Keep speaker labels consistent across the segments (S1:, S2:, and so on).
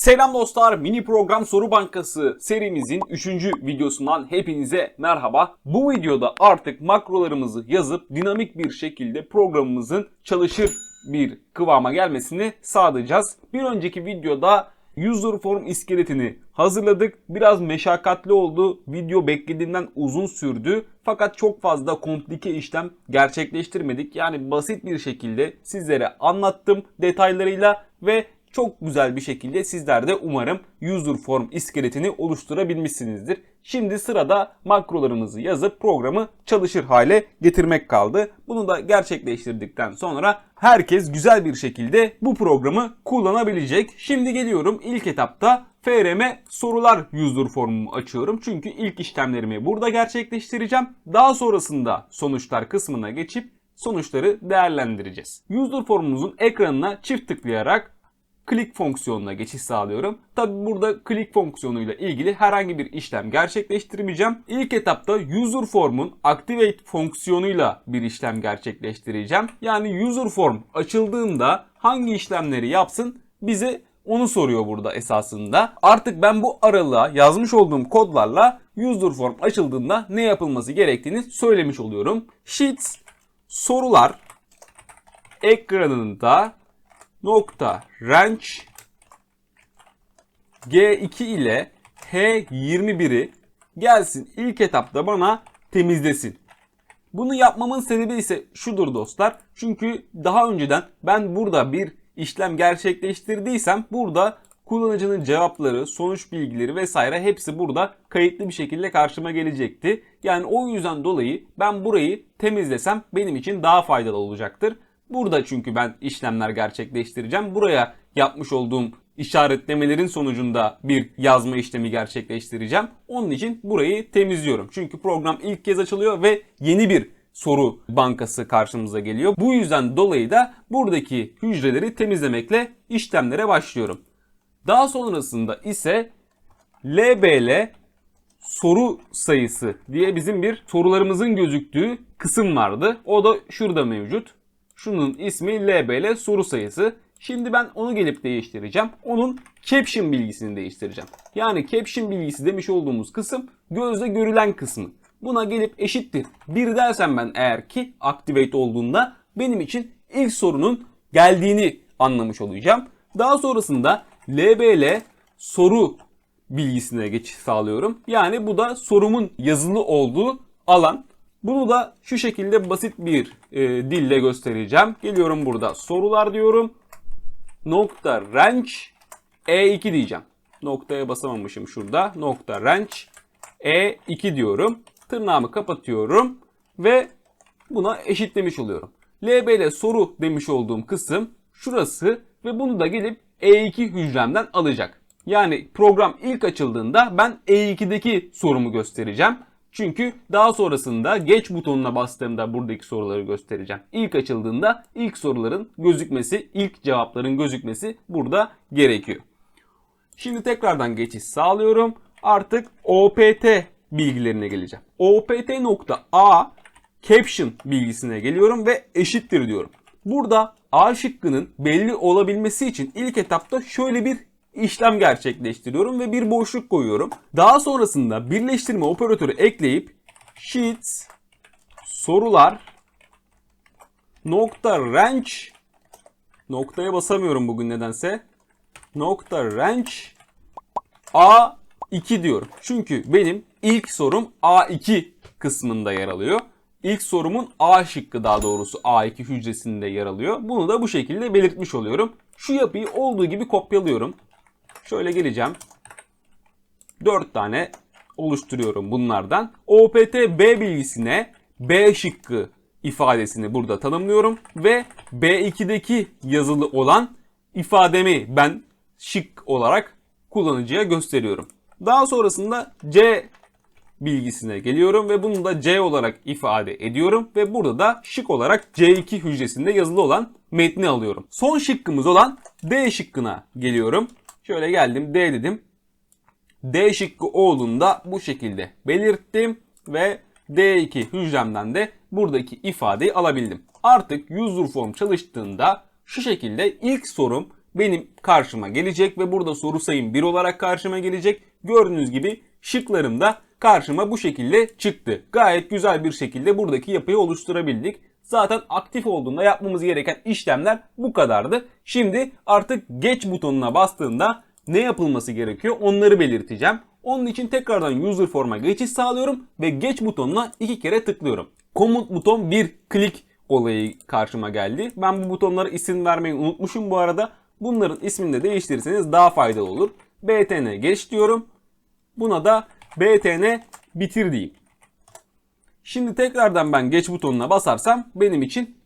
S1: Selam dostlar, mini program soru bankası serimizin 3. videosundan hepinize merhaba. Bu videoda artık makrolarımızı yazıp dinamik bir şekilde programımızın çalışır bir kıvama gelmesini sağlayacağız. Bir önceki videoda user form iskeletini hazırladık. Biraz meşakkatli oldu. Video beklediğimden uzun sürdü. Fakat çok fazla komplike işlem gerçekleştirmedik. Yani basit bir şekilde sizlere anlattım detaylarıyla ve çok güzel bir şekilde sizler de umarım user form iskeletini oluşturabilmişsinizdir. Şimdi sırada makrolarımızı yazıp programı çalışır hale getirmek kaldı. Bunu da gerçekleştirdikten sonra herkes güzel bir şekilde bu programı kullanabilecek. Şimdi geliyorum ilk etapta FRM sorular user formumu açıyorum. Çünkü ilk işlemlerimi burada gerçekleştireceğim. Daha sonrasında sonuçlar kısmına geçip sonuçları değerlendireceğiz. User formumuzun ekranına çift tıklayarak click fonksiyonuna geçiş sağlıyorum. Tabi burada click fonksiyonuyla ilgili herhangi bir işlem gerçekleştirmeyeceğim. İlk etapta user form'un activate fonksiyonuyla bir işlem gerçekleştireceğim. Yani user form açıldığında hangi işlemleri yapsın bize onu soruyor burada esasında. Artık ben bu aralığa yazmış olduğum kodlarla user form açıldığında ne yapılması gerektiğini söylemiş oluyorum. Sheets sorular ekranında nokta range G2 ile H21'i gelsin ilk etapta bana temizlesin. Bunu yapmamın sebebi ise şudur dostlar. Çünkü daha önceden ben burada bir işlem gerçekleştirdiysem burada kullanıcının cevapları, sonuç bilgileri vesaire hepsi burada kayıtlı bir şekilde karşıma gelecekti. Yani o yüzden dolayı ben burayı temizlesem benim için daha faydalı olacaktır. Burada çünkü ben işlemler gerçekleştireceğim. Buraya yapmış olduğum işaretlemelerin sonucunda bir yazma işlemi gerçekleştireceğim. Onun için burayı temizliyorum. Çünkü program ilk kez açılıyor ve yeni bir soru bankası karşımıza geliyor. Bu yüzden dolayı da buradaki hücreleri temizlemekle işlemlere başlıyorum. Daha sonrasında ise LBL soru sayısı diye bizim bir sorularımızın gözüktüğü kısım vardı. O da şurada mevcut. Şunun ismi LBL soru sayısı. Şimdi ben onu gelip değiştireceğim. Onun caption bilgisini değiştireceğim. Yani caption bilgisi demiş olduğumuz kısım gözle görülen kısmı. Buna gelip eşittir. Bir dersem ben eğer ki activate olduğunda benim için ilk sorunun geldiğini anlamış olacağım. Daha sonrasında LBL soru bilgisine geçiş sağlıyorum. Yani bu da sorumun yazılı olduğu alan. Bunu da şu şekilde basit bir e, dille göstereceğim. Geliyorum burada sorular diyorum. Nokta range E2 diyeceğim. Noktaya basamamışım şurada. Nokta range E2 diyorum. Tırnağımı kapatıyorum ve buna eşitlemiş oluyorum. LBL soru demiş olduğum kısım şurası ve bunu da gelip E2 hücremden alacak. Yani program ilk açıldığında ben E2'deki sorumu göstereceğim. Çünkü daha sonrasında geç butonuna bastığımda buradaki soruları göstereceğim. İlk açıldığında ilk soruların gözükmesi, ilk cevapların gözükmesi burada gerekiyor. Şimdi tekrardan geçiş sağlıyorum. Artık OPT bilgilerine geleceğim. OPT.A caption bilgisine geliyorum ve eşittir diyorum. Burada A şıkkının belli olabilmesi için ilk etapta şöyle bir işlem gerçekleştiriyorum ve bir boşluk koyuyorum. Daha sonrasında birleştirme operatörü ekleyip sheets sorular nokta range noktaya basamıyorum bugün nedense nokta range A2 diyorum. Çünkü benim ilk sorum A2 kısmında yer alıyor. İlk sorumun A şıkkı daha doğrusu A2 hücresinde yer alıyor. Bunu da bu şekilde belirtmiş oluyorum. Şu yapıyı olduğu gibi kopyalıyorum. Şöyle geleceğim. 4 tane oluşturuyorum bunlardan. OPT B bilgisine B şıkkı ifadesini burada tanımlıyorum ve B2'deki yazılı olan ifademi ben şık olarak kullanıcıya gösteriyorum. Daha sonrasında C bilgisine geliyorum ve bunu da C olarak ifade ediyorum ve burada da şık olarak C2 hücresinde yazılı olan metni alıyorum. Son şıkkımız olan D şıkkına geliyorum. Şöyle geldim D dedim. D şıkkı olduğunda bu şekilde belirttim ve D2 hücremden de buradaki ifadeyi alabildim. Artık user form çalıştığında şu şekilde ilk sorum benim karşıma gelecek ve burada soru sayım 1 olarak karşıma gelecek. Gördüğünüz gibi şıklarım da karşıma bu şekilde çıktı. Gayet güzel bir şekilde buradaki yapıyı oluşturabildik. Zaten aktif olduğunda yapmamız gereken işlemler bu kadardı. Şimdi artık geç butonuna bastığında ne yapılması gerekiyor onları belirteceğim. Onun için tekrardan user form'a geçiş sağlıyorum ve geç butonuna iki kere tıklıyorum. Komut buton bir klik olayı karşıma geldi. Ben bu butonlara isim vermeyi unutmuşum bu arada. Bunların ismini de değiştirirseniz daha faydalı olur. BTN geç diyorum. Buna da BTN bitir diyeyim. Şimdi tekrardan ben geç butonuna basarsam benim için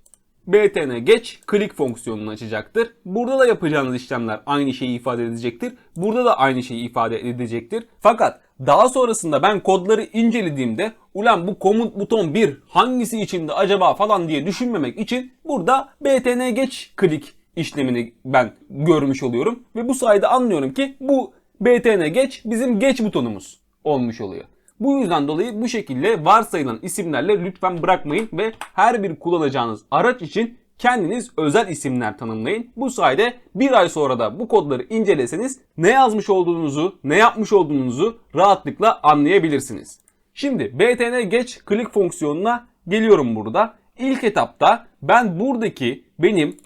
S1: BTN geç click fonksiyonunu açacaktır. Burada da yapacağınız işlemler aynı şeyi ifade edecektir. Burada da aynı şeyi ifade edecektir. Fakat daha sonrasında ben kodları incelediğimde ulan bu komut buton 1 hangisi içinde acaba falan diye düşünmemek için burada BTN geç click işlemini ben görmüş oluyorum. Ve bu sayede anlıyorum ki bu BTN geç bizim geç butonumuz olmuş oluyor. Bu yüzden dolayı bu şekilde varsayılan isimlerle lütfen bırakmayın ve her bir kullanacağınız araç için kendiniz özel isimler tanımlayın. Bu sayede bir ay sonra da bu kodları inceleseniz ne yazmış olduğunuzu, ne yapmış olduğunuzu rahatlıkla anlayabilirsiniz. Şimdi btn geç click fonksiyonuna geliyorum burada. İlk etapta ben buradaki benim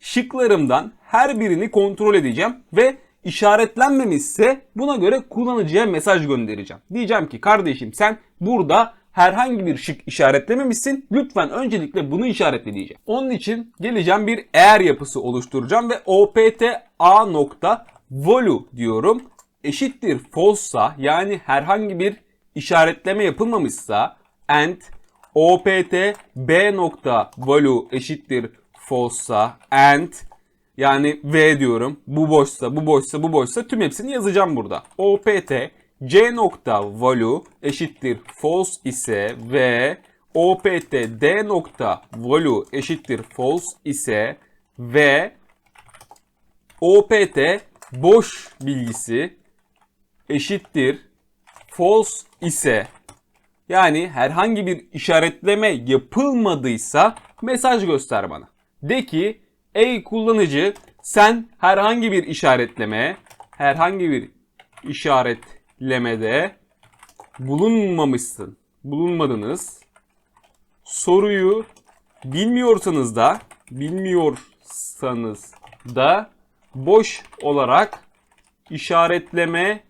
S1: şıklarımdan her birini kontrol edeceğim ve işaretlenmemişse buna göre kullanıcıya mesaj göndereceğim. Diyeceğim ki kardeşim sen burada herhangi bir şık işaretlememişsin. Lütfen öncelikle bunu işaretle diyeceğim. Onun için geleceğim bir eğer yapısı oluşturacağım ve opt a nokta value diyorum. Eşittir false'sa yani herhangi bir işaretleme yapılmamışsa and opt b nokta value eşittir false'sa and yani v diyorum. Bu boşsa, bu boşsa, bu boşsa tüm hepsini yazacağım burada. opt c nokta value eşittir false ise ve opt d nokta value eşittir false ise ve opt boş bilgisi eşittir false ise yani herhangi bir işaretleme yapılmadıysa mesaj göster bana. De ki ey kullanıcı sen herhangi bir işaretleme, herhangi bir işaretlemede bulunmamışsın. Bulunmadınız. Soruyu bilmiyorsanız da bilmiyorsanız da boş olarak işaretleme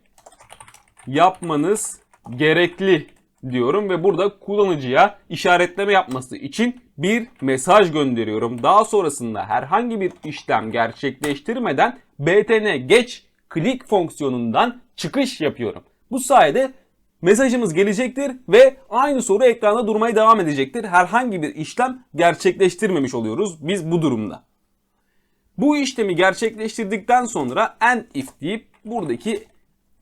S1: yapmanız gerekli diyorum ve burada kullanıcıya işaretleme yapması için bir mesaj gönderiyorum. Daha sonrasında herhangi bir işlem gerçekleştirmeden btn geç click fonksiyonundan çıkış yapıyorum. Bu sayede mesajımız gelecektir ve aynı soru ekranda durmaya devam edecektir. Herhangi bir işlem gerçekleştirmemiş oluyoruz biz bu durumda. Bu işlemi gerçekleştirdikten sonra end if deyip buradaki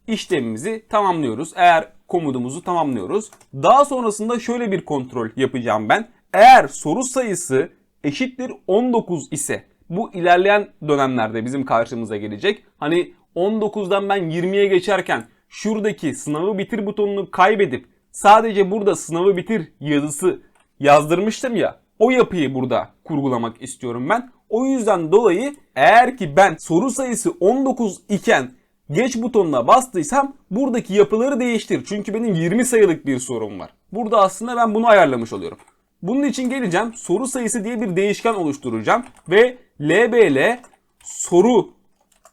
S1: işlemimizi tamamlıyoruz. Eğer komutumuzu tamamlıyoruz. Daha sonrasında şöyle bir kontrol yapacağım ben. Eğer soru sayısı eşittir 19 ise bu ilerleyen dönemlerde bizim karşımıza gelecek. Hani 19'dan ben 20'ye geçerken şuradaki sınavı bitir butonunu kaybedip sadece burada sınavı bitir yazısı yazdırmıştım ya. O yapıyı burada kurgulamak istiyorum ben. O yüzden dolayı eğer ki ben soru sayısı 19 iken geç butonuna bastıysam buradaki yapıları değiştir. Çünkü benim 20 sayılık bir sorum var. Burada aslında ben bunu ayarlamış oluyorum. Bunun için geleceğim soru sayısı diye bir değişken oluşturacağım ve LBL soru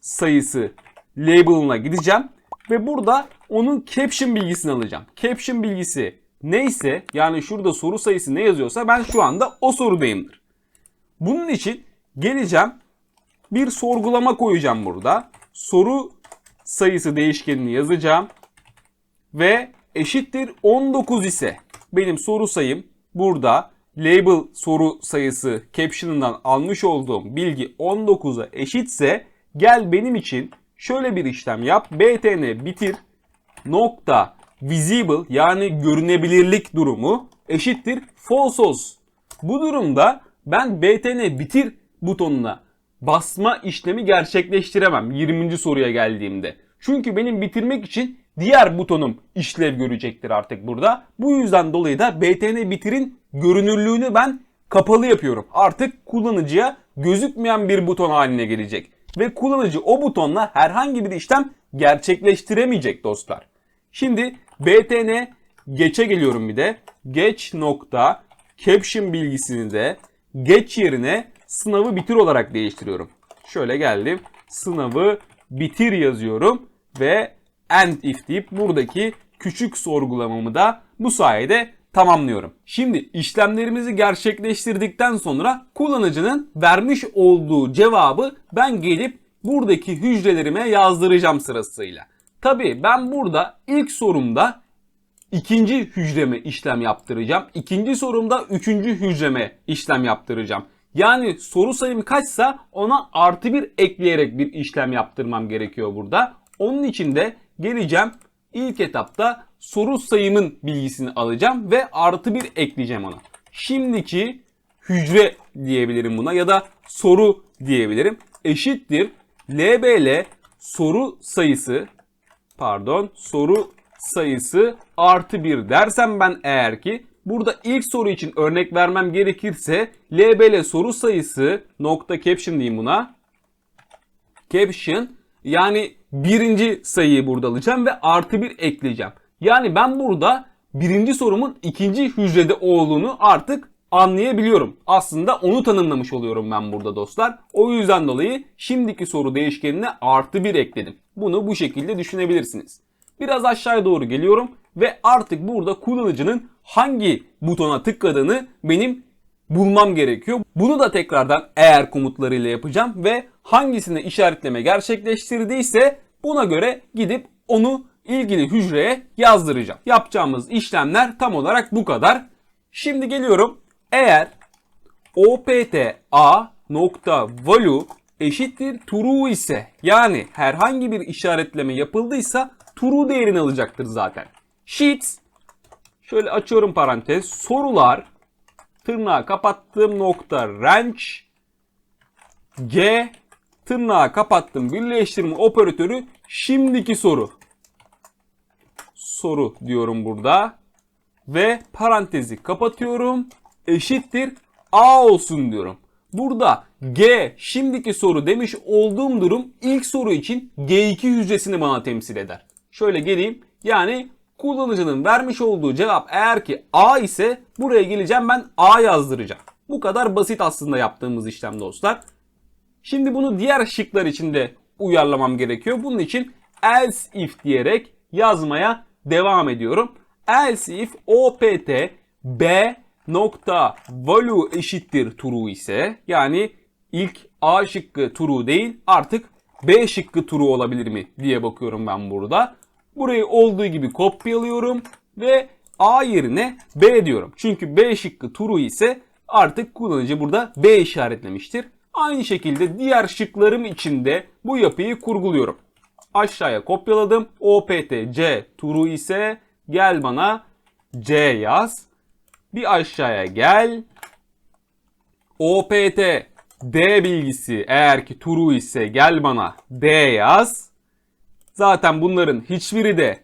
S1: sayısı label'ına gideceğim ve burada onun caption bilgisini alacağım. Caption bilgisi neyse yani şurada soru sayısı ne yazıyorsa ben şu anda o sorudayımdır. Bunun için geleceğim bir sorgulama koyacağım burada. Soru sayısı değişkenini yazacağım. Ve eşittir 19 ise benim soru sayım burada. Label soru sayısı caption'ından almış olduğum bilgi 19'a eşitse gel benim için şöyle bir işlem yap. btn bitir nokta visible yani görünebilirlik durumu eşittir false. Bu durumda ben btn bitir butonuna basma işlemi gerçekleştiremem 20. soruya geldiğimde. Çünkü benim bitirmek için diğer butonum işlev görecektir artık burada. Bu yüzden dolayı da btn bitirin görünürlüğünü ben kapalı yapıyorum. Artık kullanıcıya gözükmeyen bir buton haline gelecek. ve kullanıcı o butonla herhangi bir işlem gerçekleştiremeyecek dostlar. Şimdi btn geçe geliyorum bir de. Geç nokta caption bilgisini de geç yerine sınavı bitir olarak değiştiriyorum. Şöyle geldim. Sınavı bitir yazıyorum ve end if deyip buradaki küçük sorgulamamı da bu sayede tamamlıyorum. Şimdi işlemlerimizi gerçekleştirdikten sonra kullanıcının vermiş olduğu cevabı ben gelip buradaki hücrelerime yazdıracağım sırasıyla. Tabi ben burada ilk sorumda ikinci hücreme işlem yaptıracağım. İkinci sorumda üçüncü hücreme işlem yaptıracağım. Yani soru sayım kaçsa ona artı bir ekleyerek bir işlem yaptırmam gerekiyor burada. Onun için de geleceğim ilk etapta soru sayımın bilgisini alacağım ve artı bir ekleyeceğim ona. Şimdiki hücre diyebilirim buna ya da soru diyebilirim. Eşittir LBL soru sayısı pardon soru sayısı artı 1 dersem ben eğer ki burada ilk soru için örnek vermem gerekirse LBL soru sayısı nokta caption diyeyim buna. Caption yani birinci sayıyı burada alacağım ve artı 1 ekleyeceğim. Yani ben burada birinci sorumun ikinci hücrede olduğunu artık anlayabiliyorum. Aslında onu tanımlamış oluyorum ben burada dostlar. O yüzden dolayı şimdiki soru değişkenine artı 1 ekledim. Bunu bu şekilde düşünebilirsiniz. Biraz aşağıya doğru geliyorum ve artık burada kullanıcının hangi butona tıkladığını benim bulmam gerekiyor. Bunu da tekrardan eğer komutlarıyla yapacağım ve hangisine işaretleme gerçekleştirdiyse buna göre gidip onu ilgili hücreye yazdıracağım. Yapacağımız işlemler tam olarak bu kadar. Şimdi geliyorum. Eğer opta nokta value eşittir true ise yani herhangi bir işaretleme yapıldıysa true değerini alacaktır zaten. Sheets. Şöyle açıyorum parantez. Sorular. Tırnağı kapattığım nokta. Range G. Tırnağı kapattım. Birleştirme operatörü. Şimdiki soru. Soru diyorum burada. Ve parantezi kapatıyorum. Eşittir. A olsun diyorum. Burada G şimdiki soru demiş olduğum durum ilk soru için G2 hücresini bana temsil eder. Şöyle geleyim. Yani kullanıcının vermiş olduğu cevap eğer ki A ise buraya geleceğim ben A yazdıracağım. Bu kadar basit aslında yaptığımız işlem dostlar. Şimdi bunu diğer şıklar için de uyarlamam gerekiyor. Bunun için else if diyerek yazmaya devam ediyorum. Else if opt b nokta value eşittir true ise yani ilk A şıkkı true değil artık B şıkkı true olabilir mi diye bakıyorum ben burada. Burayı olduğu gibi kopyalıyorum ve A yerine B diyorum. Çünkü B şıkkı true ise artık kullanıcı burada B işaretlemiştir. Aynı şekilde diğer şıklarım için de bu yapıyı kurguluyorum. Aşağıya kopyaladım. OPT C true ise gel bana C yaz. Bir aşağıya gel. OPT D bilgisi eğer ki true ise gel bana D yaz. Zaten bunların hiçbiri de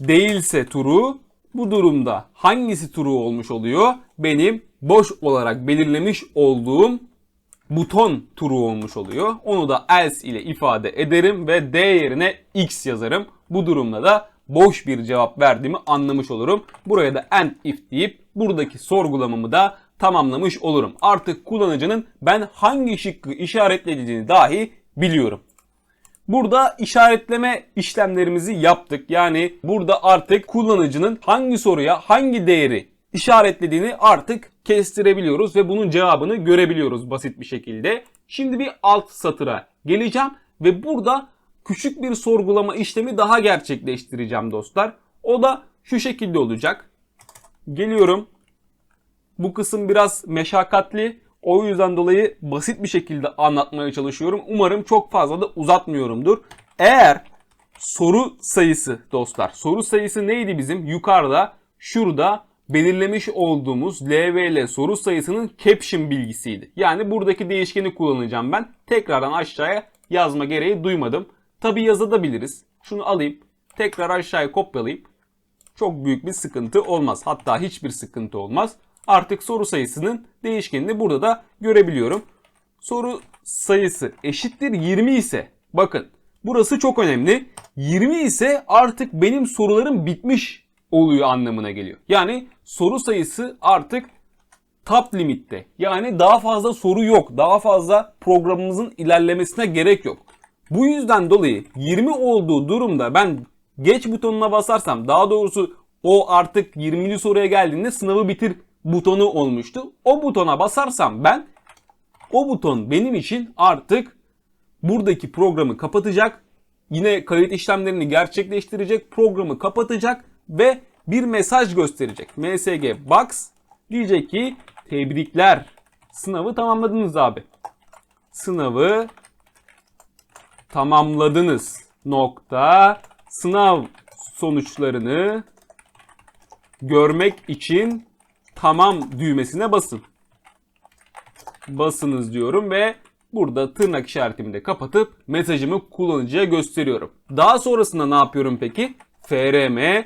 S1: değilse true. Bu durumda hangisi true olmuş oluyor? Benim boş olarak belirlemiş olduğum buton true olmuş oluyor. Onu da else ile ifade ederim ve D yerine X yazarım. Bu durumda da boş bir cevap verdiğimi anlamış olurum. Buraya da end if deyip buradaki sorgulamamı da tamamlamış olurum. Artık kullanıcının ben hangi şıkkı işaretlediğini dahi biliyorum. Burada işaretleme işlemlerimizi yaptık. Yani burada artık kullanıcının hangi soruya hangi değeri işaretlediğini artık kestirebiliyoruz ve bunun cevabını görebiliyoruz basit bir şekilde. Şimdi bir alt satıra geleceğim ve burada küçük bir sorgulama işlemi daha gerçekleştireceğim dostlar. O da şu şekilde olacak. Geliyorum. Bu kısım biraz meşakkatli. O yüzden dolayı basit bir şekilde anlatmaya çalışıyorum. Umarım çok fazla da uzatmıyorumdur. Eğer soru sayısı dostlar. Soru sayısı neydi bizim? Yukarıda şurada belirlemiş olduğumuz LVL soru sayısının caption bilgisiydi. Yani buradaki değişkeni kullanacağım ben. Tekrardan aşağıya yazma gereği duymadım. Tabi yazabiliriz. Şunu alayım. Tekrar aşağıya kopyalayayım. Çok büyük bir sıkıntı olmaz. Hatta hiçbir sıkıntı olmaz. Artık soru sayısının değişkenini burada da görebiliyorum. soru sayısı eşittir 20 ise bakın burası çok önemli. 20 ise artık benim sorularım bitmiş oluyor anlamına geliyor. Yani soru sayısı artık top limitte. Yani daha fazla soru yok. Daha fazla programımızın ilerlemesine gerek yok. Bu yüzden dolayı 20 olduğu durumda ben geç butonuna basarsam daha doğrusu o artık 20. soruya geldiğinde sınavı bitir butonu olmuştu. O butona basarsam ben o buton benim için artık buradaki programı kapatacak. Yine kayıt işlemlerini gerçekleştirecek, programı kapatacak ve bir mesaj gösterecek. MSG Box diyecek ki tebrikler sınavı tamamladınız abi. Sınavı tamamladınız. Nokta sınav sonuçlarını görmek için tamam düğmesine basın. Basınız diyorum ve burada tırnak işaretimi de kapatıp mesajımı kullanıcıya gösteriyorum. Daha sonrasında ne yapıyorum peki? frm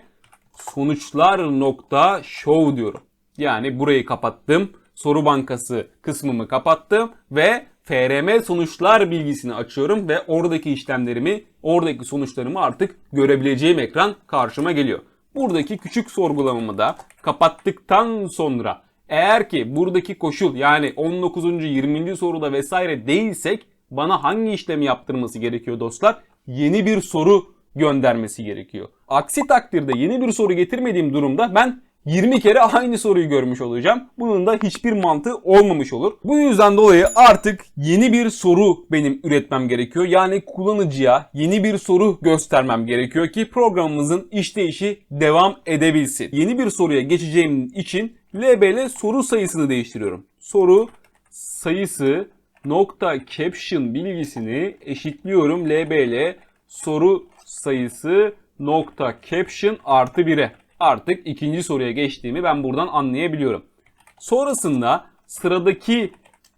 S1: sonuçlar nokta show diyorum. Yani burayı kapattım. Soru bankası kısmımı kapattım ve FRM sonuçlar bilgisini açıyorum ve oradaki işlemlerimi, oradaki sonuçlarımı artık görebileceğim ekran karşıma geliyor. Buradaki küçük sorgulamamı da kapattıktan sonra eğer ki buradaki koşul yani 19. 20. soruda vesaire değilsek bana hangi işlemi yaptırması gerekiyor dostlar? Yeni bir soru göndermesi gerekiyor. Aksi takdirde yeni bir soru getirmediğim durumda ben 20 kere aynı soruyu görmüş olacağım. Bunun da hiçbir mantığı olmamış olur. Bu yüzden dolayı artık yeni bir soru benim üretmem gerekiyor. Yani kullanıcıya yeni bir soru göstermem gerekiyor ki programımızın işleyişi devam edebilsin. Yeni bir soruya geçeceğim için LBL soru sayısını değiştiriyorum. Soru sayısı nokta caption bilgisini eşitliyorum LBL soru sayısı nokta caption artı 1'e artık ikinci soruya geçtiğimi ben buradan anlayabiliyorum. Sonrasında sıradaki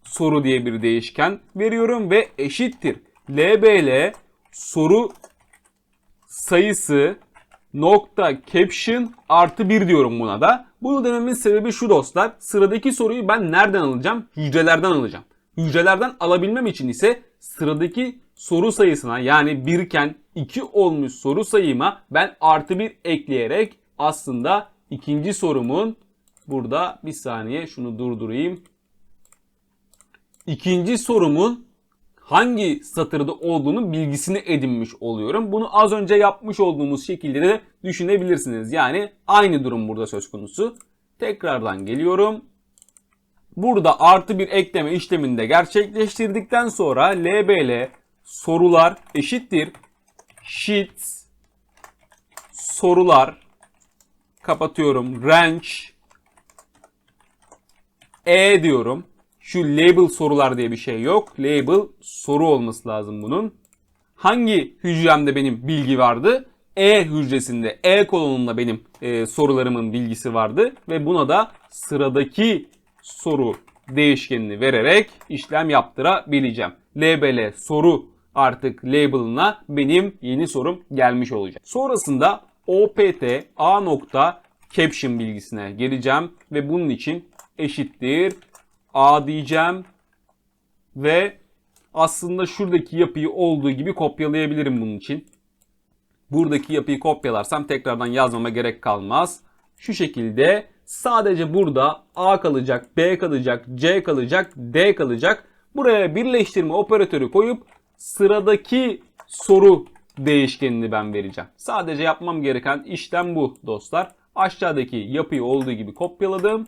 S1: soru diye bir değişken veriyorum ve eşittir. LBL soru sayısı nokta caption artı 1 diyorum buna da. Bunu dememin sebebi şu dostlar. Sıradaki soruyu ben nereden alacağım? Hücrelerden alacağım. Hücrelerden alabilmem için ise sıradaki soru sayısına yani birken 2 olmuş soru sayıma ben artı 1 ekleyerek aslında ikinci sorumun burada bir saniye şunu durdurayım. İkinci sorumun hangi satırda olduğunu bilgisini edinmiş oluyorum. Bunu az önce yapmış olduğumuz şekilde de düşünebilirsiniz. Yani aynı durum burada söz konusu. Tekrardan geliyorum. Burada artı bir ekleme işlemini gerçekleştirdikten sonra LBL sorular eşittir sheets sorular kapatıyorum. Range E diyorum. Şu label sorular diye bir şey yok. Label soru olması lazım bunun. Hangi hücremde benim bilgi vardı? E hücresinde E kolonunda benim e, sorularımın bilgisi vardı ve buna da sıradaki soru değişkenini vererek işlem yaptırabileceğim. Label soru artık label'ına benim yeni sorum gelmiş olacak. Sonrasında opt a nokta caption bilgisine geleceğim ve bunun için eşittir a diyeceğim ve aslında şuradaki yapıyı olduğu gibi kopyalayabilirim bunun için. Buradaki yapıyı kopyalarsam tekrardan yazmama gerek kalmaz. Şu şekilde sadece burada A kalacak, B kalacak, C kalacak, D kalacak. Buraya birleştirme operatörü koyup sıradaki soru değişkenini ben vereceğim. Sadece yapmam gereken işlem bu dostlar. Aşağıdaki yapıyı olduğu gibi kopyaladım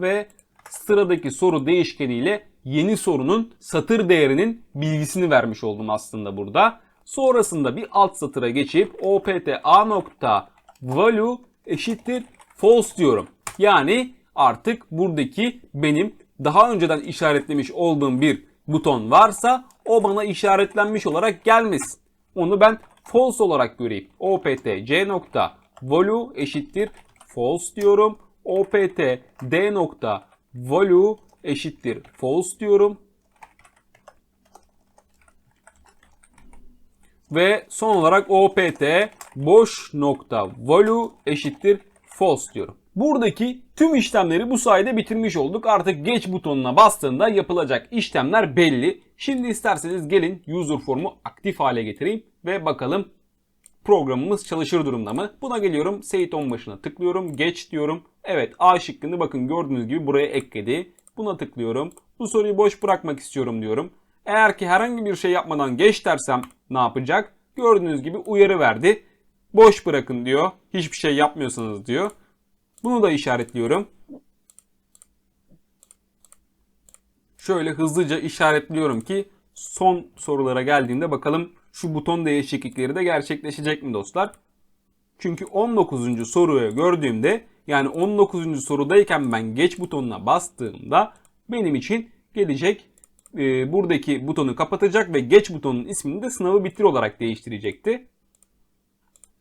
S1: ve sıradaki soru değişkeniyle yeni sorunun satır değerinin bilgisini vermiş oldum aslında burada. Sonrasında bir alt satıra geçip opt a nokta value eşittir false diyorum. Yani artık buradaki benim daha önceden işaretlemiş olduğum bir buton varsa o bana işaretlenmiş olarak gelmesin. Onu ben false olarak göreyim. opt c nokta value eşittir false diyorum. opt d nokta value eşittir false diyorum. Ve son olarak opt boş nokta value eşittir false diyorum. Buradaki tüm işlemleri bu sayede bitirmiş olduk. Artık geç butonuna bastığında yapılacak işlemler belli. Şimdi isterseniz gelin user formu aktif hale getireyim ve bakalım programımız çalışır durumda mı? Buna geliyorum. Seyit on başına tıklıyorum. Geç diyorum. Evet A şıkkını bakın gördüğünüz gibi buraya ekledi. Buna tıklıyorum. Bu soruyu boş bırakmak istiyorum diyorum. Eğer ki herhangi bir şey yapmadan geç dersem ne yapacak? Gördüğünüz gibi uyarı verdi. Boş bırakın diyor. Hiçbir şey yapmıyorsanız diyor. Bunu da işaretliyorum. Şöyle hızlıca işaretliyorum ki son sorulara geldiğinde bakalım şu buton değişiklikleri de gerçekleşecek mi dostlar? Çünkü 19. soruyu gördüğümde yani 19. sorudayken ben geç butonuna bastığımda benim için gelecek e, buradaki butonu kapatacak ve geç butonun ismini de sınavı bitir olarak değiştirecekti.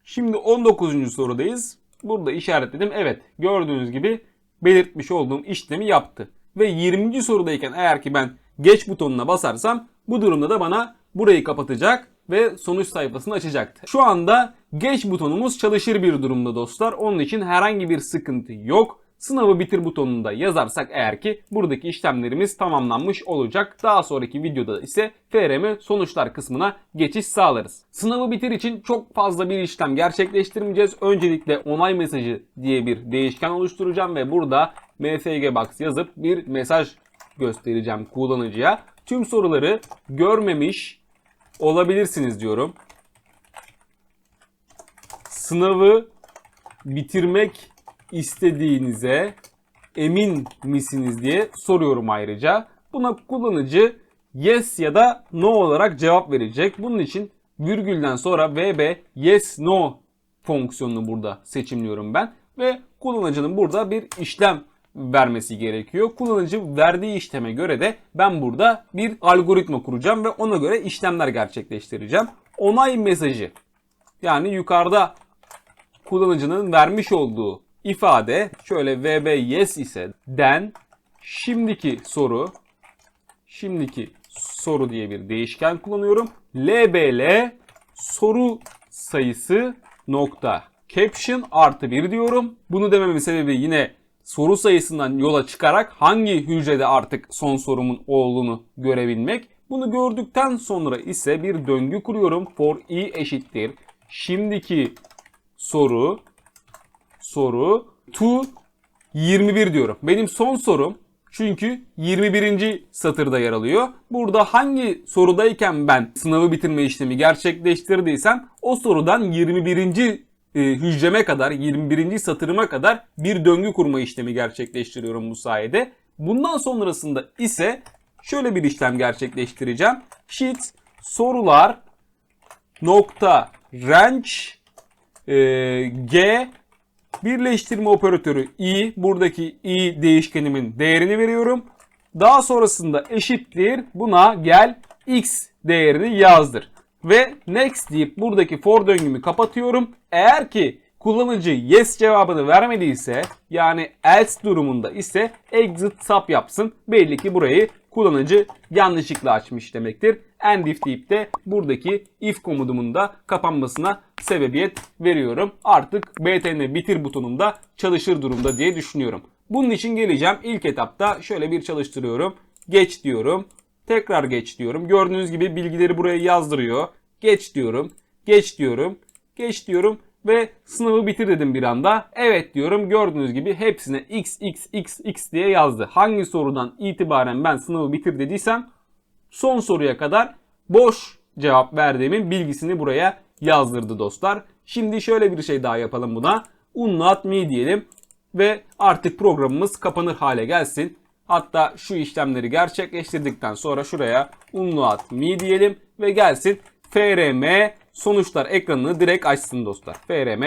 S1: Şimdi 19. sorudayız. Burada işaretledim. Evet gördüğünüz gibi belirtmiş olduğum işlemi yaptı. Ve 20. sorudayken eğer ki ben geç butonuna basarsam bu durumda da bana burayı kapatacak ve sonuç sayfasını açacaktı. Şu anda geç butonumuz çalışır bir durumda dostlar. Onun için herhangi bir sıkıntı yok. Sınavı bitir butonunda yazarsak eğer ki buradaki işlemlerimiz tamamlanmış olacak. Daha sonraki videoda ise FRM sonuçlar kısmına geçiş sağlarız. Sınavı bitir için çok fazla bir işlem gerçekleştirmeyeceğiz. Öncelikle onay mesajı diye bir değişken oluşturacağım ve burada mfg box yazıp bir mesaj göstereceğim kullanıcıya. Tüm soruları görmemiş olabilirsiniz diyorum. Sınavı bitirmek istediğinize emin misiniz diye soruyorum ayrıca. Buna kullanıcı yes ya da no olarak cevap verecek. Bunun için virgülden sonra VB yes no fonksiyonunu burada seçimliyorum ben. Ve kullanıcının burada bir işlem vermesi gerekiyor. Kullanıcı verdiği işleme göre de ben burada bir algoritma kuracağım ve ona göre işlemler gerçekleştireceğim. Onay mesajı yani yukarıda kullanıcının vermiş olduğu ifade şöyle VB yes ise den şimdiki soru şimdiki soru diye bir değişken kullanıyorum. LBL soru sayısı nokta caption artı bir diyorum. Bunu dememin sebebi yine soru sayısından yola çıkarak hangi hücrede artık son sorumun olduğunu görebilmek. Bunu gördükten sonra ise bir döngü kuruyorum. For i eşittir. Şimdiki soru soru to 21 diyorum. Benim son sorum çünkü 21. satırda yer alıyor. Burada hangi sorudayken ben sınavı bitirme işlemi gerçekleştirdiysem o sorudan 21. E, hücreme kadar 21. satırıma kadar bir döngü kurma işlemi gerçekleştiriyorum bu sayede. Bundan sonrasında ise şöyle bir işlem gerçekleştireceğim. Sheet sorular nokta range e, g birleştirme operatörü i buradaki i değişkenimin değerini veriyorum. Daha sonrasında eşittir buna gel x değerini yazdır. Ve next deyip buradaki for döngümü kapatıyorum. Eğer ki kullanıcı yes cevabını vermediyse yani else durumunda ise exit sub yapsın. Belli ki burayı kullanıcı yanlışlıkla açmış demektir. End if deyip de buradaki if komutumun da kapanmasına sebebiyet veriyorum. Artık btn bitir butonunda çalışır durumda diye düşünüyorum. Bunun için geleceğim. İlk etapta şöyle bir çalıştırıyorum. Geç diyorum. Tekrar geç diyorum. Gördüğünüz gibi bilgileri buraya yazdırıyor. Geç diyorum. Geç diyorum. Geç diyorum ve sınavı bitir dedim bir anda. Evet diyorum gördüğünüz gibi hepsine x diye yazdı. Hangi sorudan itibaren ben sınavı bitir dediysem son soruya kadar boş cevap verdiğimin bilgisini buraya yazdırdı dostlar. Şimdi şöyle bir şey daha yapalım buna. Unload me diyelim ve artık programımız kapanır hale gelsin. Hatta şu işlemleri gerçekleştirdikten sonra şuraya unload me diyelim ve gelsin frm sonuçlar ekranını direkt açsın dostlar. frm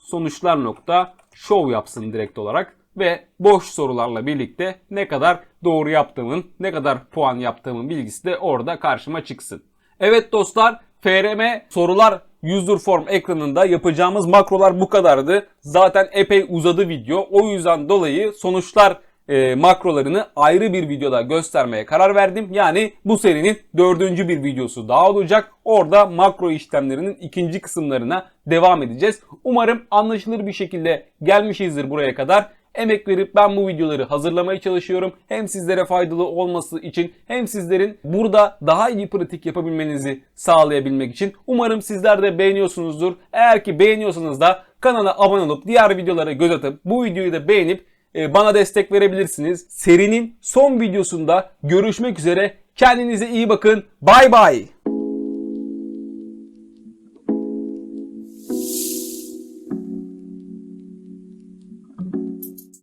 S1: sonuçlar nokta show yapsın direkt olarak ve boş sorularla birlikte ne kadar doğru yaptığımın, ne kadar puan yaptığımın bilgisi de orada karşıma çıksın. Evet dostlar, FRM sorular user form ekranında yapacağımız makrolar bu kadardı. Zaten epey uzadı video. O yüzden dolayı sonuçlar e, makrolarını ayrı bir videoda göstermeye karar verdim. Yani bu serinin dördüncü bir videosu daha olacak. Orada makro işlemlerinin ikinci kısımlarına devam edeceğiz. Umarım anlaşılır bir şekilde gelmişizdir buraya kadar. Emek verip ben bu videoları hazırlamaya çalışıyorum. Hem sizlere faydalı olması için hem sizlerin burada daha iyi pratik yapabilmenizi sağlayabilmek için. Umarım sizler de beğeniyorsunuzdur. Eğer ki beğeniyorsanız da kanala abone olup diğer videolara göz atıp bu videoyu da beğenip bana destek verebilirsiniz. Serinin son videosunda görüşmek üzere. Kendinize iyi bakın. Bay bay.